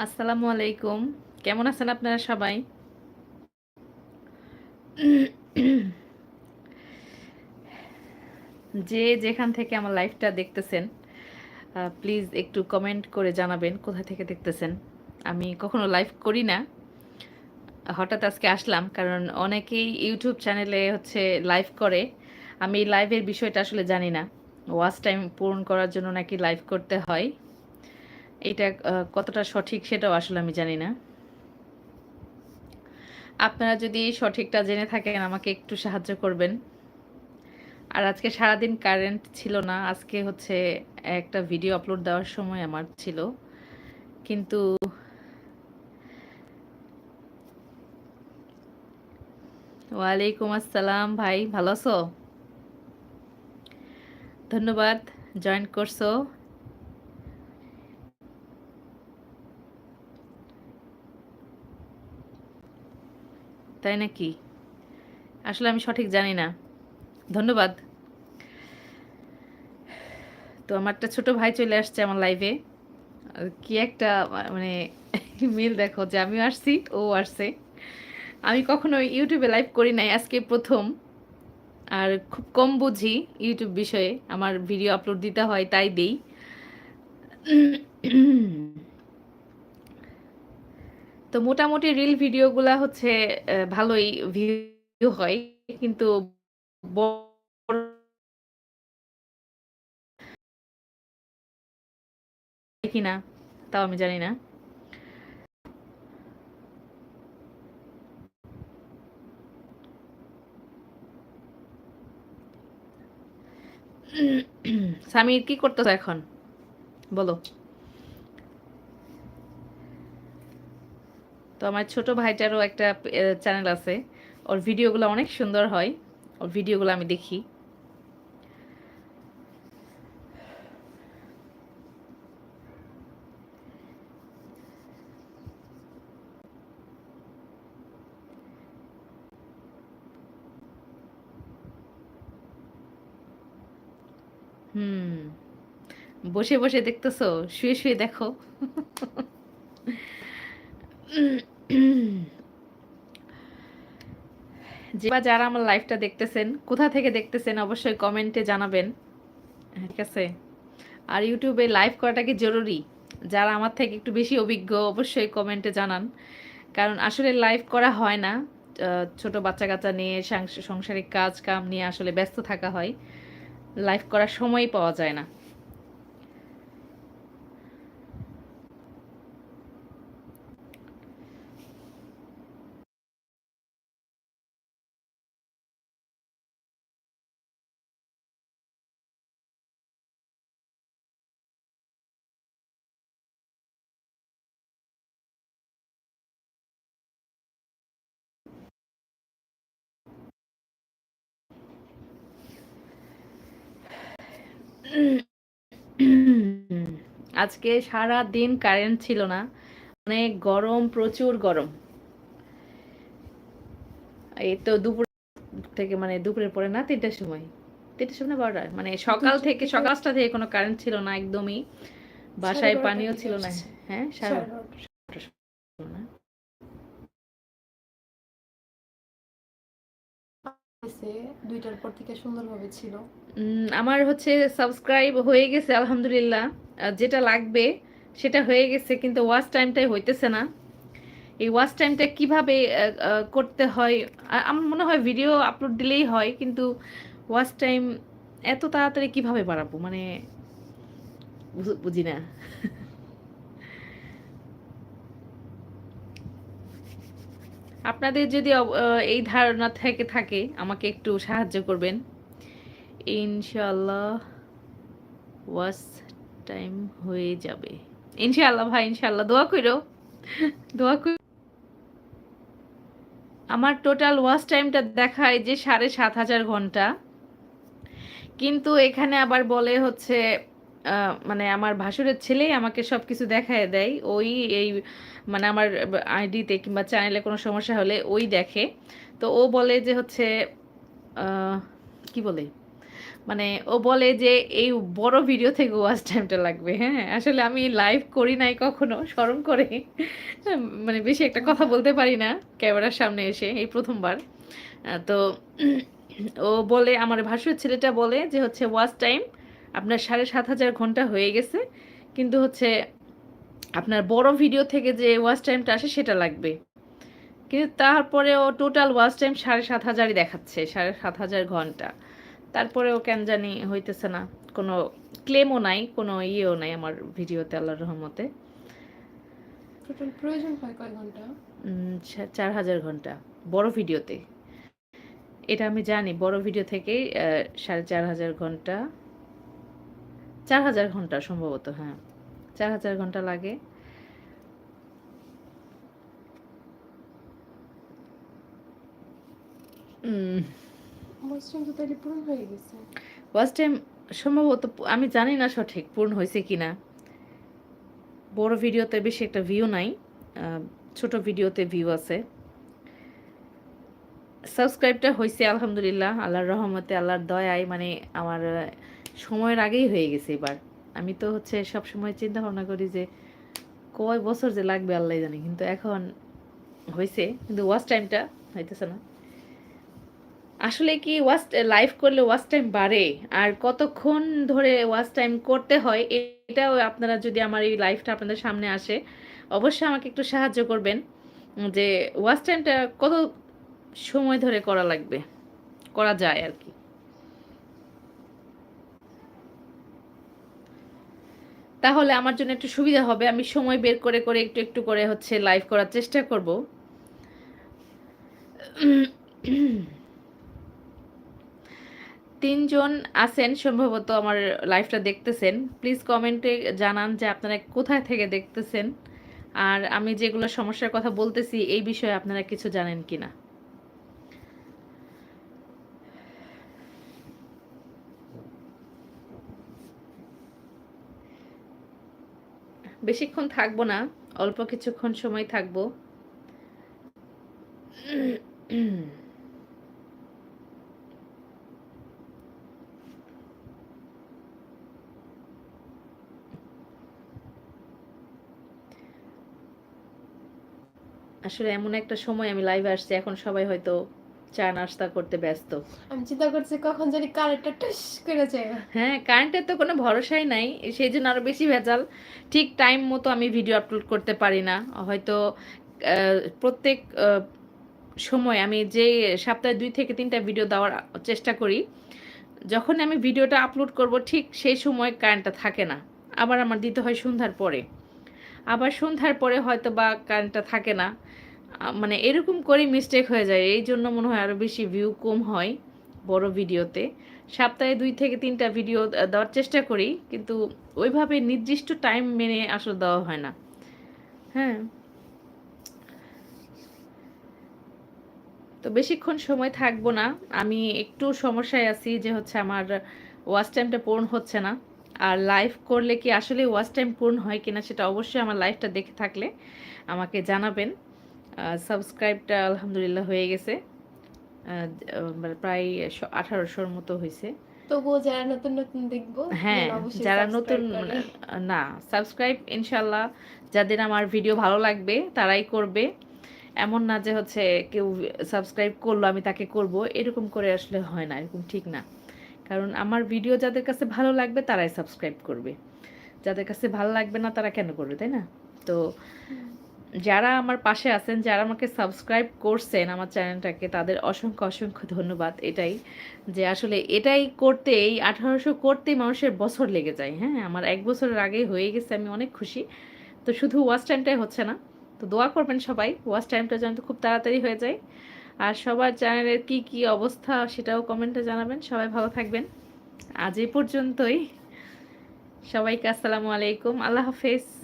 আসসালামু আলাইকুম। কেমন আছেন আপনারা সবাই? যে যেখান থেকে আমার লাইফটা দেখতেছেন প্লিজ একটু কমেন্ট করে জানাবেন কোথা থেকে দেখতেছেন। আমি কখনো লাইভ করি না। হঠাৎ আজকে আসলাম, কারণ অনেকেই ইউটিউব চ্যানেলে হচ্ছে লাইভ করে। আমি লাইভের বিষয়টা আসলে জানি না। ওয়াচ টাইম পূরণ করার জন্য নাকি লাইভ করতে হয়। এটা কতটা সঠিক সেটাও আসলে আমি জানি না। আপনারা যদি সঠিকটা জেনে থাকেন, আমাকে একটু সাহায্য করবেন। আর আজকে সারাদিন কারেন্ট ছিল না, আজকে হচ্ছে একটা ভিডিও আপলোড দেওয়ার সময় আমার ছিল। কিন্তু ওয়ালাইকুম আসসালাম ভাই, ভালো আছো? ধন্যবাদ জয়েন করছ। তাই নাকি? আসলে আমি সঠিক জানি না। ধন্যবাদ। তো আমার একটা ছোট ভাই চলে আসছে আমার লাইভে কি একটা মানে মিল দেখো যে আমিও আসছি, ও আসছে। আমি কখনো ইউটিউবে লাইভ করি নাই, আজকে প্রথম। আর খুব কম বুঝি ইউটিউব বিষয়ে আমার ভিডিও আপলোড দিতে হয়, তাই দিই। তো মোটামুটি রিল ভিডিওগুলা হচ্ছে ভালোই ভিউ হয়। কিন্তু কিনা, তাও আমি জানি না। সামির, কি করতেছ এখন? বলো। তো আমার ছোট ভাইটারও একটা চ্যানেল আছে। ওর ভিডিওগুলো অনেক সুন্দর হয়। ওর ভিডিওগুলো আমি দেখি। হুম। বসে বসে দেখতেছো? শুয়ে শুয়ে দেখো। যে বা যারা আমার লাইফটা দেখতেছেন, কোথা থেকে দেখতেছেন অবশ্যই কমেন্টে জানাবেন। ঠিক আছে? আর ইউটিউবে লাইভ করাটা কি জরুরি? যারা আমার থেকে একটু বেশি অভিজ্ঞ, অবশ্যই কমেন্টে জানান। কারণ আসলে লাইভ করা হয় না। ছোট বাচ্চা কাচ্চা নিয়ে সাংসারিক কাজ কাম নিয়ে আসলে ব্যস্ত থাকা হয়। লাইভ করার সময় পাওয়া যায় না। আজকে সারা দিন কারেন্ট ছিল না। অনেক গরম প্রচুর গরম। এই তো দুপুর থেকে মানে দুপুরের পরে না তিনটার সময়। তিনটার সময় না বারোটার। মানে সকাল থেকে সকালটা থেকে কোনো কারেন্ট ছিল না একদমই। বাসায় পানিও ছিল না। হ্যাঁ সাড়ে দুইটার পর থেকে সুন্দরভাবে ছিল। আমার হচ্ছে সাবস্ক্রাইব হয়ে গেছে, আলহামদুলিল্লাহ। যেটা লাগবে সেটা হয়ে গেছে, কিন্তু ওয়াচ টাইমটাই হইতেছে না। এই ওয়াচ টাইমটা কীভাবে করতে হয়? আমার মনে হয় ভিডিও আপলোড দিলেই হয়, কিন্তু ওয়াচ টাইম এত তাড়াতাড়ি কীভাবে বাড়াবো? মানে বুঝি না। আপনাদের যদি এই ধারণা থেকে থাকে, আমাকে একটু সাহায্য করবেন। ইনশাল্লাহ ওয়াশ টাইম হয়ে যাবে। ইনশাল্লাহ ভাই ইনশাল্লাহ দোয়া করো। দোয়া কর, আমার টোটাল ওয়াশ টাইমটা দেখায় যে সাড়ে সাত হাজার ঘণ্টা। কিন্তু এখানে আবার বলে হচ্ছে মানে আমার ভাসুরের ছেলেই আমাকে সব কিছু দেখায় দেয়। ওই এই মানে আমার আইডিতে কিংবা চ্যানেলে কোনো সমস্যা হলে ওই দেখে। তো ও বলে যে হচ্ছে কি বলে? মানে ও বলে যে এই বড় ভিডিও থেকে ওয়াচ টাইমটা লাগবে হ্যাঁ? আসলে আমি লাইভ করি নাই কখনো স্মরণ করে। মানে বেশি একটা কথা বলতে পারি না ক্যামেরার সামনে এসে এই প্রথমবার। তো ও বলে, আমার ভাসুর ছেলেটা বলে যে হচ্ছে ওয়াচ টাইম আপনার সাড়ে সাত হাজার ঘণ্টা হয়ে গেছে কিন্তু হচ্ছে আপনার বড় ভিডিও থেকে যে ওয়াচ টাইমটা আসে সেটা লাগবে। কিন্তু তারপরেও টোটাল ওয়াচ টাইম সাড়ে সাত হাজারই দেখাচ্ছে সাড়ে সাত হাজার ঘণ্টা। তারপরেও কেন জানি হইতেছে না কোনো ক্লেমও নাই কোনো ইয়েও নাই আমার ভিডিওতে আল্লাহর রহমতে। টোটাল প্রয়োজন হয় কয় ঘণ্টা? চার হাজার ঘণ্টা বড় ভিডিওতে এটা আমি জানি বড় ভিডিও থেকেই সাড়ে চার হাজার ঘণ্টা। চার হাজার ঘণ্টা সম্ভবত হ্যাঁ। চার হাজার ঘণ্টা লাগে। ওয়াচ টাইম সম্ভবত আমি জানি না সঠিক পূর্ণ হয়েছে কিনা। বড় ভিডিওতে বেশি একটা ভিউ নাই ছোট ভিডিওতে ভিউ আছে। সাবস্ক্রাইবটা হয়েছে আলহামদুলিল্লাহ আল্লাহর রহমতে আল্লাহর দয়ায় মানে আমার সময়ের আগেই হয়ে গেছে এবার। আমি তো হচ্ছে সব সময় চিন্তা ভাবনা করি যে, কয় বছর যে লাগবে আল্লাহ জানি, কিন্তু এখন হয়েছে, কিন্তু ওয়াচ টাইমটা হইতেছে না। আসলে কি ওয়াচ লাইভ করলে ওয়াচ টাইম বাড়ে, আর কতক্ষণ ধরে ওয়াচ টাইম করতে হয়, এটাও আপনারা যদি আমার এই লাইভটা আপনাদের সামনে আসে, অবশ্যই আমাকে একটু সাহায্য করবেন, যে ওয়াচ টাইমটা কত সময় ধরে করা লাগবে, করা যায় আর কি। তাহলে আমার জন্য একটু সুবিধা হবে। আমি সময় বের করে করে একটু একটু করে হচ্ছে লাইভ করার চেষ্টা করব। তিনজন আছেন সম্ভবত আমার লাইভটা দেখতেছেন। প্লিজ কমেন্টে জানান যে আপনারা কোথায় থেকে দেখতেছেন। আর আমি যেগুলো সমস্যার কথা বলতেছি, এই বিষয়ে আপনারা কিছু জানেন কিনা। বেশিক্ষণ থাকব না, অল্প কিছুক্ষণ সময় থাকব। আসলে এমন একটা সময় আমি লাইভে আসছি, এখন সবাই হয়তো চা নাস্তা করতে ব্যস্ত। আমি চিন্তা করছি কখন জানি কারেন্টটা টুস করে যায়। হ্যাঁ কারেন্টের তো কোনো ভরসাই নাই সেই জন্য আরও বেশি ভেজাল। ঠিক টাইম মতো আমি ভিডিও আপলোড করতে পারি না। হয়তো প্রত্যেক সময় আমি যে সপ্তাহে দুই থেকে তিনটা ভিডিও দেওয়ার চেষ্টা করি যখন আমি ভিডিওটা আপলোড করব ঠিক সেই সময় কারেন্টটা থাকে না। আবার আমার দিতে হয় সন্ধ্যার পরে। আবার সন্ধ্যার পরে হয়তো বা কারেন্টটা থাকে না। মানে এরকম করেই মিস্টেক হয়ে যায়। এই জন্য মনে হয় আরও বেশি ভিউ কম হয় বড় ভিডিওতে সপ্তাহে দুই থেকে তিনটা ভিডিও দেওয়ার চেষ্টা করি, কিন্তু ওইভাবে নির্দিষ্ট টাইম মেনে আসলে দেওয়া হয় না। হ্যাঁ। তো বেশিক্ষণ সময় থাকব না। আমি একটু সমস্যায় আছি যে হচ্ছে আমার ওয়াচ টাইমটা পূরণ হচ্ছে না। আর লাইভ করলে কি আসলে ওয়াচ টাইম পূরণ হয় কিনা সেটা অবশ্যই আমার লাইভটা দেখে থাকলে আমাকে জানাবেন। সাবস্ক্রাইবটা আলহামদুলিল্লাহ হয়ে গেছে। মানে প্রায় আঠারোশোর মতো হয়েছে তবুও যারা নতুন নতুন দেখব হ্যাঁ যারা নতুন মানে, না সাবস্ক্রাইব ইনশাল্লাহ যাদের আমার ভিডিও ভালো লাগবে তারাই করবে। এমন না যে হচ্ছে কেউ সাবস্ক্রাইব করল আমি তাকে করব এরকম করে আসলে হয় না এরকম ঠিক না। কারণ আমার ভিডিও যাদের কাছে ভালো লাগবে তারাই সাবস্ক্রাইব করবে। যাদের কাছে ভালো লাগবে না তারা কেন করবে তাই না? তো। যারা আমার পাশে আছেন, যারা আমাকে সাবস্ক্রাইব করছেন আমার চ্যানেলটাকে তাদের অসংখ্য অসংখ্য ধন্যবাদ এটাই। যে আসলে এটাই করতে এই আঠারোশো করতেই মানুষের বছর লেগে যায়। হ্যাঁ আমার এক বছরের আগেই হয়ে গেছে, আমি অনেক খুশি। তো শুধু ওয়াচ টাইমটাই হচ্ছে না, তো দোয়া করবেন সবাই ওয়াচ টাইমটা যেন খুব তাড়াতাড়ি হয়ে যায়। আর সবার চ্যানেলের কি কি অবস্থা সেটাও কমেন্টে জানাবেন। সবাই ভালো থাকবেন। আজ এই পর্যন্তই। সবাইকে আসসালামু আলাইকুম। আল্লাহ হাফেজ।